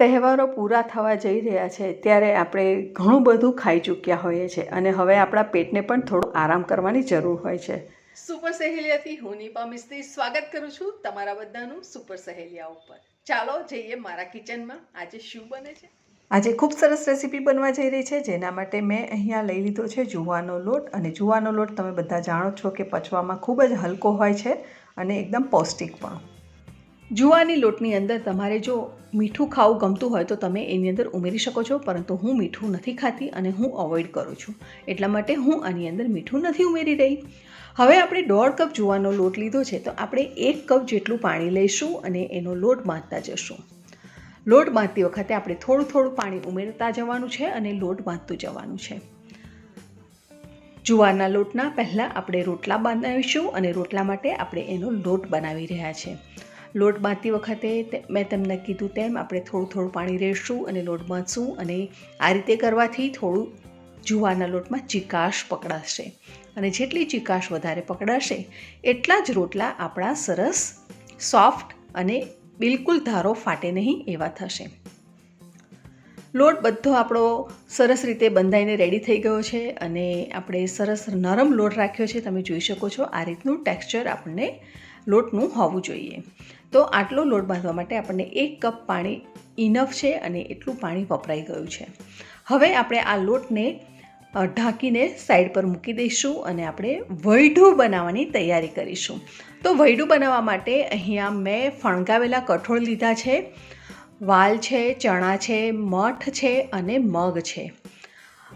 તહેવારો પૂરા થવા જઈ રહ્યા છે ત્યારે આપણે ઘણું બધું ખાઈ ચૂક્યા હોઈએ છીએ અને હવે આપણા પેટને પણ થોડો આરામ કરવાની જરૂર હોય છે. સુપર સહેલિયાથી હું નિપા મિસ્ત્રી સ્વાગત કરું છું તમારા બધાનું સુપર સહેલિયા ઉપર. ચાલો જઈએ મારા કિચનમાં. આજે શું બને છે? આજે ખૂબ સરસ રેસીપી બનવા જઈ રહી છે જેના માટે મેં અહીંયા લઈ લીધો છે જુવાનો લોટ. અને જુવાનો લોટ તમે બધા જાણો છો કે પચવામાં ખૂબ જ હલકો હોય છે અને એકદમ પૌષ્ટિક પણ. જુવાની લોટની અંદર તમારે જો મીઠું ખાવું ગમતું હોય તો તમે એની અંદર ઉમેરી શકો છો, પરંતુ હું મીઠું નથી ખાતી અને હું અવોઇડ કરું છું. એટલા માટે હું આની અંદર મીઠું નથી ઉમેરી રહી. હવે આપણે દોઢ કપ જુવાનો લોટ લીધો છે, તો આપણે એક કપ જેટલું પાણી લઈશું અને એનો લોટ બાંધતા જશું. લોટ બાંધતી વખતે આપણે થોડું થોડું પાણી ઉમેરતા જવાનું છે અને લોટ બાંધતું જવાનું છે. જુવારના લોટના પહેલાં આપણે રોટલા બનાવીશું અને રોટલા માટે આપણે એનો લોટ બનાવી રહ્યા છે. લોટ બાંધતી વખતે મેં તમને કીધું તેમ આપણે થોડું થોડું પાણી રેડશું અને લોટ બાંધશું અને આ રીતે કરવાથી થોડું જુવારના લોટમાં ચિકાશ પકડાશે. અને જેટલી ચિકાશ વધારે પકડાશે, એટલા જ રોટલા આપણા સરસ, સોફ્ટ અને બિલકુલ ધારો ફાટે નહીં એવા થશે. લોટ બધો આપણો સરસ રીતે બંધાઈને રેડી થઈ ગયો છે અને આપણે સરસ નરમ લોટ રાખ્યો છે, તમે જોઈ શકો છો આ રીતનું ટેક્સચર આપણને લોટનું હોવું જોઈએ. તો આટલો લોટ બાંધવા માટે આપણને એક કપ પાણી ઇનફ છે અને એટલું પાણી વપરાઈ ગયું છે. હવે આપણે આ લોટને ઢાંકીને સાઈડ પર મૂકી દઈશું અને આપણે વૈઢું બનાવવાની તૈયારી કરીશું. તો વૈઢું બનાવવા માટે અહીંયા મેં ફણગાવેલા કઠોળ લીધા છે, વાલ છે, ચણા છે, મઠ છે અને મગ છે.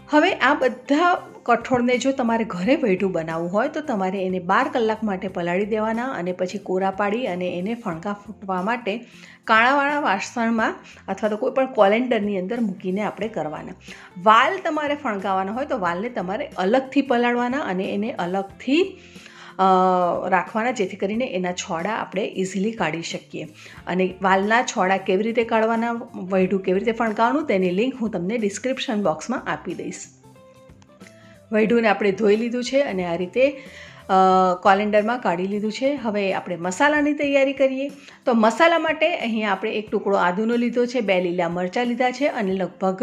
હવે આ બધા કઠોળને જો તમારે ઘરે બેઠું બનાવવું હોય તો તમારે એને બાર કલાક માટે પલાળી દેવાના અને પછી કોરા પાડી અને એને ફણકા ફૂટવા માટે કાણાવાળા વાસણમાં અથવા તો કોઈ પણ કોલેન્ડરની અંદર મૂકીને આપણે કરવાના. વાલ તમારે ફણગાવવાના હોય તો વાલને તમારે અલગથી પલાળવાના અને એને અલગથી રાખવાના જેથી કરીને એના છોડા આપણે ઇઝીલી કાઢી શકીએ. અને વાલના છોડા કેવી રીતે કાઢવાના વૈઢું કેવી રીતે ફણગાવવાનું તેની લિંક હું તમને ડિસ્ક્રિપ્શન બોક્સમાં આપી દઈશ. વૈઢુંને આપણે ધોઈ લીધું છે અને આ રીતે કોલેન્ડરમાં કાઢી લીધું છે. હવે આપણે મસાલાની તૈયારી કરીએ. તો મસાલા માટે અહીંયા આપણે એક ટુકડો આદુનો લીધો છે, બે લીલા મરચાં લીધા છે અને લગભગ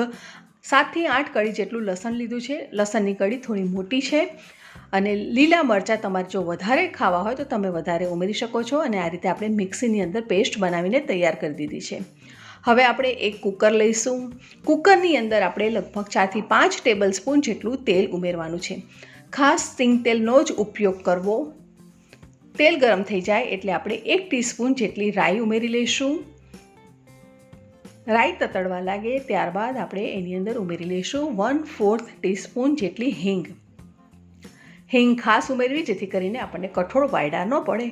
સાતથી આઠ કળી જેટલું લસણ લીધું છે. લસણની કળી થોડી મોટી છે અને લીલા મરચાં તમારે જો વધારે ખાવા હોય તો તમે વધારે ઉમેરી શકો છો અને આ રીતે આપણે મિક્સીની અંદર પેસ્ટ બનાવીને તૈયાર કરી દીધી છે. હવે આપણે એક કુકર લઈશું. કુકરની અંદર આપણે લગભગ ચારથી પાંચ ટેબલ સ્પૂન જેટલું તેલ ઉમેરવાનું છે. ખાસ સિંગ તેલનો જ ઉપયોગ કરવો. તેલ ગરમ થઈ જાય એટલે આપણે એક ટીસ્પૂન જેટલી રાઈ ઉમેરી લઈશું. રાઈ તતડવા લાગે ત્યારબાદ આપણે એની અંદર ઉમેરી લઈશું વન ફોર્થ ટીસ્પૂન જેટલી હિંગ. હિંગ ખાસ ઉમેરવી જેથી કરીને આપણને કઠોળ વાયડા ન પડે.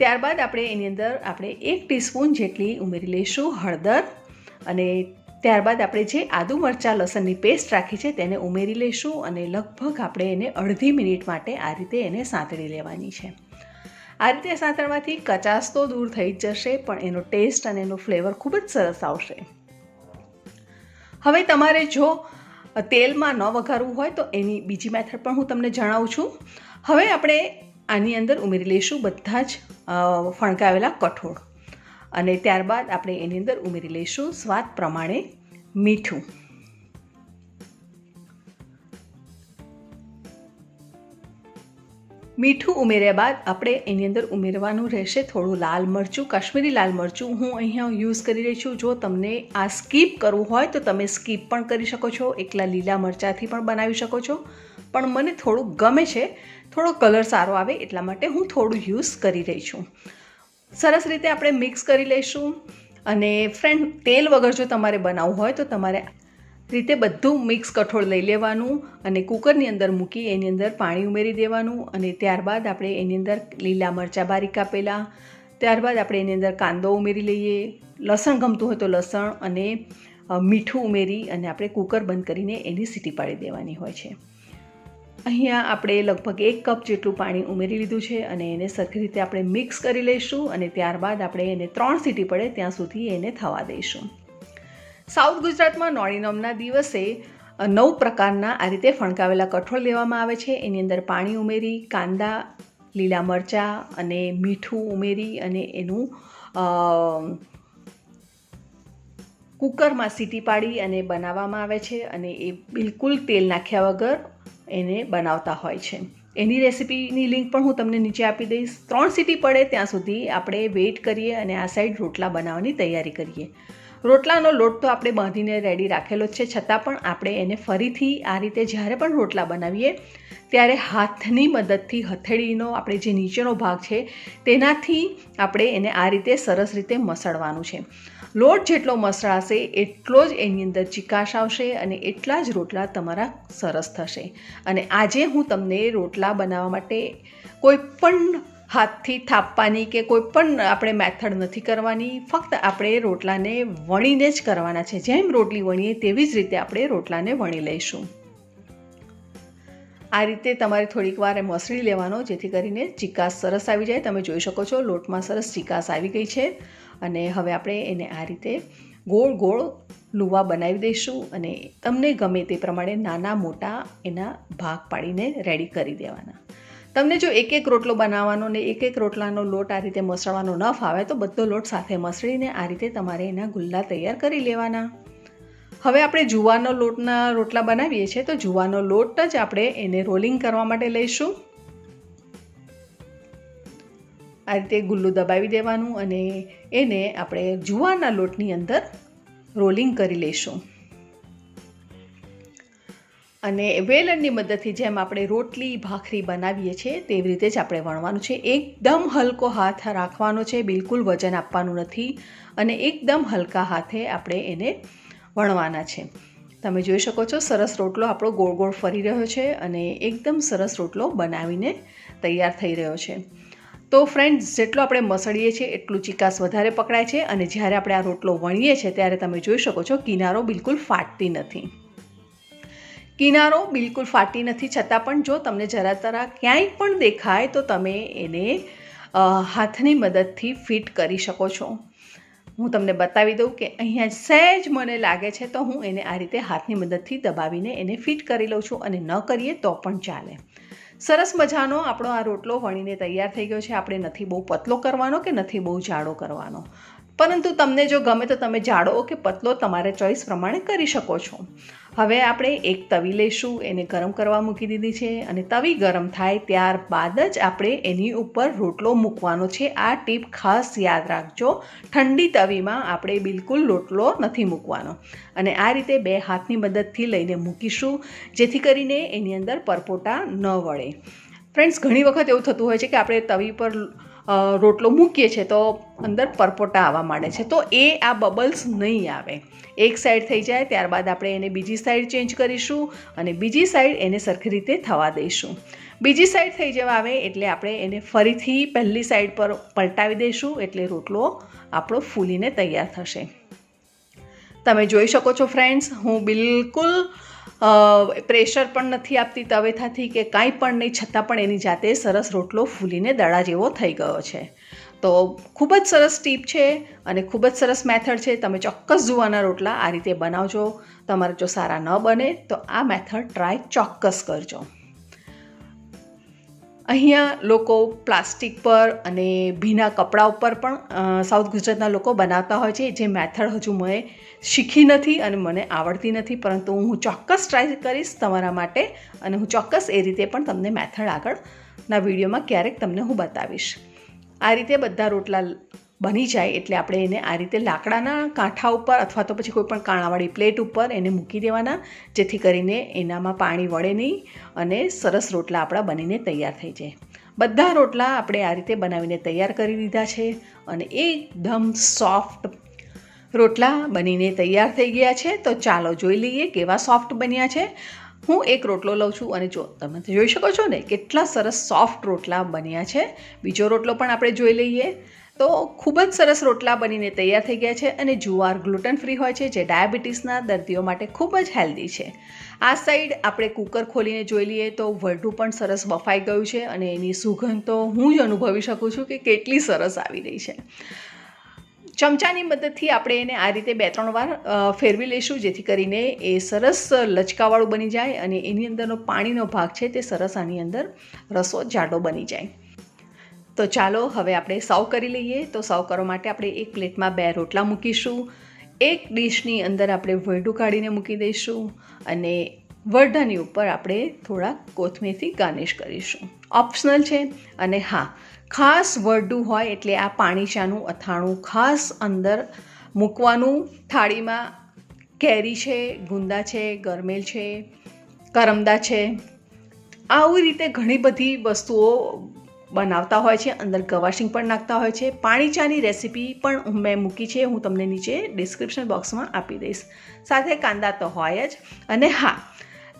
ત્યારબાદ આપણે એની અંદર આપણે એક ટીસ્પૂન જેટલી ઉમેરી લઈશું હળદર અને ત્યારબાદ આપણે જે આદુ મરચાં લસણની પેસ્ટ રાખી છે તેને ઉમેરી લઈશું અને લગભગ આપણે એને અડધી મિનિટ માટે આ રીતે એને સાંતળી લેવાની છે. આ રીતે સાંતળવાથી કચાસ તો દૂર થઈ જ જશે, પણ એનો ટેસ્ટ અને એનો ફ્લેવર ખૂબ જ સરસ આવશે. હવે તમારે જો તેલમાં ન વઘારવું હોય તો એની બીજી મેથડ પણ હું તમને જણાવું છું. હવે આપણે આની અંદર ઉમેરી લઈશું બધા જ ફણકાવેલા કઠોળ. અને ત્યારબાદ આપણે એની અંદર ઉમેરી લઈશું સ્વાદ પ્રમાણે મીઠું. મીઠું ઉમેર્યા બાદ આપણે એની અંદર ઉમેરવાનું રહેશે થોડું લાલ મરચું, કાશ્મીરી લાલ મરચું. હું અહીંયા યુઝ કરી રહી છું. જો તમને આ સ્કીપ કરવું હોય તો તમે સ્કીપ પણ કરી શકો છો. એકલા લીલા મરચાંથી પણ બનાવી શકો છો. પણ મને થોડું ગમે છે. થોડો કલર સારો આવે એટલા માટે હું થોડું યુઝ કરી રહી છું. સરસ રીતે આપણે મિક્સ કરી લઈશું અને ફ્રેન્ડ તેલ વગર જો તમારે બનાવવું હોય તો તમારે રીતે બધું મિક્સ કઠોળ લઈ લેવાનું અને કુકરની અંદર મૂકી એની અંદર પાણી ઉમેરી દેવાનું અને ત્યારબાદ આપણે એની અંદર લીલા મરચાં બારીક કાપેલા ત્યારબાદ આપણે એની અંદર કાંદો ઉમેરી લઈએ. લસણ ગમતું હોય તો લસણ અને મીઠું ઉમેરી અને આપણે કુકર બંધ કરીને એની સીટી પાડી દેવાની હોય છે. અહીંયા આપણે લગભગ એક કપ જેટલું પાણી ઉમેરી લીધું છે અને એને સરખી રીતે આપણે મિક્સ કરી લઈશું અને ત્યારબાદ આપણે એને ત્રણ સીટી પડે ત્યાં સુધી એને થવા દઈશું. સાઉથ ગુજરાતમાં નોળીનોમના દિવસે નવ પ્રકારના આ રીતે ફણકાવેલા કઠોળ લેવામાં આવે છે. એની અંદર પાણી ઉમેરી, કાંદા, લીલા મરચાં અને મીઠું ઉમેરી અને એનું કૂકરમાં સીટી પાડી અને બનાવવામાં આવે છે અને એ બિલકુલ તેલ નાખ્યા વગર એને બનાવતા હોય છે. એની રેસિપીની લિંક પણ હું તમને નીચે આપી દઈશ. ત્રણ સીટી પડે ત્યાં સુધી આપણે વેઇટ કરીએ અને આ સાઈડ રોટલા બનાવવાની તૈયારી કરીએ. રોટલાનો લોટ તો આપણે બાંધીને રેડી રાખેલો જ છે. છતાં પણ આપણે એને ફરીથી આ રીતે જ્યારે પણ રોટલા બનાવીએ, ત્યારે હાથની મદદથી, હથેળીનો આપણે જે નીચેનો ભાગ છે, તેનાથી આપણે એને આ રીતે સરસ રીતે મસળવાનું છે. લોટ જેટલો મસળાશે, એટલો જ એની અંદર ચિકાશ આવશે અને એટલા જ રોટલા તમારા સરસ થશે. અને આજે હું તમને રોટલા બનાવવા માટે કોઈ પણ હાથથી થાપવાની કે કોઈ પણ આપણે મેથડ નથી કરવાની, ફક્ત આપણે રોટલાને વણીને જ કરવાના છે. જેમ રોટલી વણીએ તેવી જ રીતે આપણે રોટલાને વણી લઈશું. આ રીતે તમારે થોડીક વાર મસળી લેવાનો, જેથી કરીને ચિકાસ સરસ આવી જાય. તમે જોઈ શકો છો, લોટમાં સરસ ચિકાસ આવી ગઈ છે. અને હવે આપણે એને આ રીતે ગોળ ગોળ લુવા બનાવી દઈશું અને તમને ગમે તે પ્રમાણે નાના મોટા એના ભાગ પાડીને રેડી કરી દેવાના. તમને જો એક એક રોટલો બનાવવાનો ને એક એક રોટલાનો લોટ આ રીતે મસળવાનો ન ફાવે, તો બધો લોટ સાથે મસળીને આ રીતે તમારે એના ગુલ્લા તૈયાર કરી લેવાના. હવે આપણે જુવારનો લોટના રોટલા બનાવીએ છીએ, તો જુવારનો લોટ જ આપણે એને રોલિંગ કરવા માટે લઈશું. આ રીતે ગુલ્લું દબાવી દેવાનું અને એને આપણે જુવારના લોટની અંદર રોલિંગ કરી લઈશું. અને વેલણની મદદથી જેમ આપણે રોટલી, ભાખરી બનાવીએ છીએ, તેવી રીતે જ આપણે વણવાનું છે. એકદમ હલકો હાથ રાખવાનો છે, બિલકુલ વજન આપવાનું નથી અને એકદમ હલકા હાથે આપણે એને વણવાના છે. તમે જોઈ શકો છો, સરસ રોટલો આપણો ગોળ ગોળ ફરી રહ્યો છે અને એકદમ સરસ રોટલો બનાવીને તૈયાર થઈ રહ્યો છે. તો ફ્રેન્ડ્સ જેટલો આપણે મસળીએ છીએ, એટલું ચિકાસ વધારે પકડાય છે અને જ્યારે આપણે આ રોટલો વણીએ છીએ, ત્યારે તમે જોઈ શકો છો, કિનારો બિલકુલ ફાટતી નથી. કિનારો બિલકુલ ફાટી નથી, છતાં પણ જો તમને જરા તરા ક્યાંય પણ દેખાય તો તમે એને હાથની મદદથી ફિટ કરી શકો છો. હું તમને બતાવી દઉં કે અહીંયા સહેજ મને લાગે છે તો હું એને આ રીતે હાથની મદદથી દબાવીને એને ફિટ કરી લઉં છું અને ન કરીએ તો પણ ચાલે. સરસ મજાનો આપણો આ રોટલો વણીને તૈયાર થઈ ગયો છે. આપણે નથી બહુ પતલો કરવાનો કે નથી બહુ જાડો કરવાનો? પરંતુ તમને જો ગમે તો તમે જાડો કે પતલો તમારે ચોઈસ પ્રમાણે કરી શકો છો. હવે આપણે એક તવી લઈશું, એને ગરમ કરવા મૂકી દીધી છે અને તવી ગરમ થાય ત્યારબાદ જ આપણે એની ઉપર રોટલો મૂકવાનો છે. આ ટીપ ખાસ યાદ રાખજો, ઠંડી તવીમાં આપણે બિલકુલ રોટલો નથી મૂકવાનો. અને આ રીતે બે હાથની મદદથી લઈને મૂકીશું, જેથી કરીને એની અંદર પરપોટા ન વળે. ફ્રેન્ડ્સ, ઘણી વખત એવું થતું હોય છે કે આપણે તવી પર રોટલો મૂકીએ છીએ તો અંદર પરપોટા આવવા માંડે છે. તો એ આ બબલ્સ નહીં આવે. એક સાઈડ થઈ જાય, ત્યારબાદ આપણે એને બીજી સાઈડ ચેન્જ કરીશું અને બીજી સાઈડ એને સરખી રીતે થવા દઈશું. બીજી સાઈડ થઈ જવા આવે એટલે આપણે એને ફરીથી પહેલી સાઈડ પર પલટાવી દઈશું એટલે રોટલો આપણો ફૂલીને તૈયાર થશે. તમે જોઈ શકો છો ફ્રેન્ડ્સ હું બિલકુલ પ્રેશર પણ નથી આપતી તવેથાથી કે કાંઈ પણ નહીં, છતાં પણ એની જાતે સરસ રોટલો ફૂલીને દડા જેવો થઈ ગયો છે. તો ખૂબ જ સરસ ટીપ છે અને ખૂબ જ સરસ મેથડ છે. તમે ચોક્કસ જુવાના રોટલા આ રીતે બનાવજો. તમારે જો સારા ન બને તો આ મેથડ ટ્રાય ચોક્કસ કરજો. અહીંયા લોકો પ્લાસ્ટિક પર અને ભીના કપડા ઉપર પણ સાઉથ ગુજરાતના લોકો બનાવતા હોય છે. જે મેથડ હજુ મેં શીખી નથી અને મને આવડતી નથી, પરંતુ હું ચોક્કસ ટ્રાય કરીશ તમારા માટે અને હું ચોક્કસ એ રીતે પણ તમને મેથડ આગળના વિડીયોમાં ક્યારેક તમને હું બતાવીશ. આ રીતે બધા રોટલા બની જાય એટલે આપણે એને આ રીતે લાકડાના કાંઠા ઉપર અથવા તો પછી કોઈ પણ કાણાવાળી પ્લેટ ઉપર એને મૂકી દેવાના, જેથી કરીને એનામાં પાણી વળે નહીં અને સરસ રોટલા આપણા બનીને તૈયાર થઈ જાય. બધા રોટલા આપણે આ રીતે બનાવીને તૈયાર કરી દીધા છે અને એકદમ સોફ્ટ રોટલા બનીને તૈયાર થઈ ગયા છે. તો ચાલો જોઈ લઈએ કેવા સોફ્ટ બન્યા છે. હું એક રોટલો લઉં છું અને જો તમે જોઈ શકો છો ને, કેટલા સરસ સોફ્ટ રોટલા બન્યા છે. બીજો રોટલો પણ આપણે જોઈ લઈએ. તો ખૂબ જ સરસ રોટલા બનીને તૈયાર થઈ ગયા છે અને જુવાર ગ્લુટન ફ્રી હોય છે, જે ડાયાબિટીસના દર્દીઓ માટે ખૂબ જ હેલ્ધી છે. આ સાઈડ આપણે કુકર ખોલીને જોઈ લઈએ તો વરડું પણ સરસ બફાઈ ગયું છે અને એની સુગંધ તો હું જ અનુભવી શકું છું કે કેટલી સરસ આવી રહી છે. ચમચાની મદદથી આપણે એને આ રીતે બે ત્રણ વાર ફેરવી લઈશું, જેથી કરીને એ સરસ લચકાવાળું બની જાય અને એની અંદરનો પાણીનો ભાગ છે તે સરસ આની અંદર રસો જાડો બની જાય. તો ચાલો હવે આપણે સર્વ કરી લઈએ. તો સર્વ કરવા માટે આપણે એક પ્લેટમાં બે રોટલા મૂકીશું. એક ડીશની અંદર આપણે વરડું કાઢીને મૂકી દઈશું અને વરડાની ઉપર આપણે થોડા કોથમીરથી ગાર્નિશ કરીશું. ઓપ્શનલ છે અને હા, ખાસ વરડું હોય એટલે આ પાણી ચાનું અથાણું ખાસ અંદર મૂકવાનું. થાળીમાં કેરી છે, ગુંદા છે, ગરમેલ છે, કરમદા છે. આવી રીતે ઘણી બધી વસ્તુઓ બનાવતા હોય છે, અંદર ગવાશિંગ પણ નાખતા હોય છે. પાણી ચાની રેસીપી પણ મેં મૂકી છે, હું તમને નીચે ડિસ્ક્રિપ્શન બોક્સમાં આપી દઈશ. સાથે કાંદા તો હોય જ. અને હા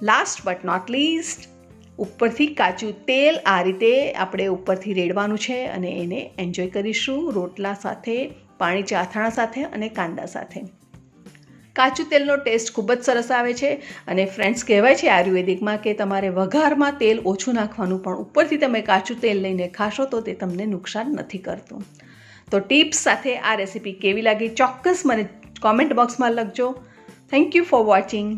લાસ્ટ બટ નોટ લીસ્ટ ઉપરથી કાચું તેલ આ રીતે આપણે ઉપરથી રેડવાનું છે અને એને એન્જોય કરીશું રોટલા સાથે, પાણી ચાથાણા સાથે અને કાંદા સાથે. કાચું તેલનો ટેસ્ટ ખૂબ જ સરસ આવે છે અને ફ્રેન્ડ્સ કહેવાય છે આયુર્વેદિકમાં કે તમારે વઘારમાં તેલ ઓછું નાખવાનું પણ ઉપરથી તમે કાચું તેલ લઈને ખાશો તો તે તમને નુકસાન નથી કરતું. તો ટિપ્સ સાથે આ રેસીપી કેવી લાગી ચોક્કસ મને કોમેન્ટ બોક્સમાં લખજો. Thank you for watching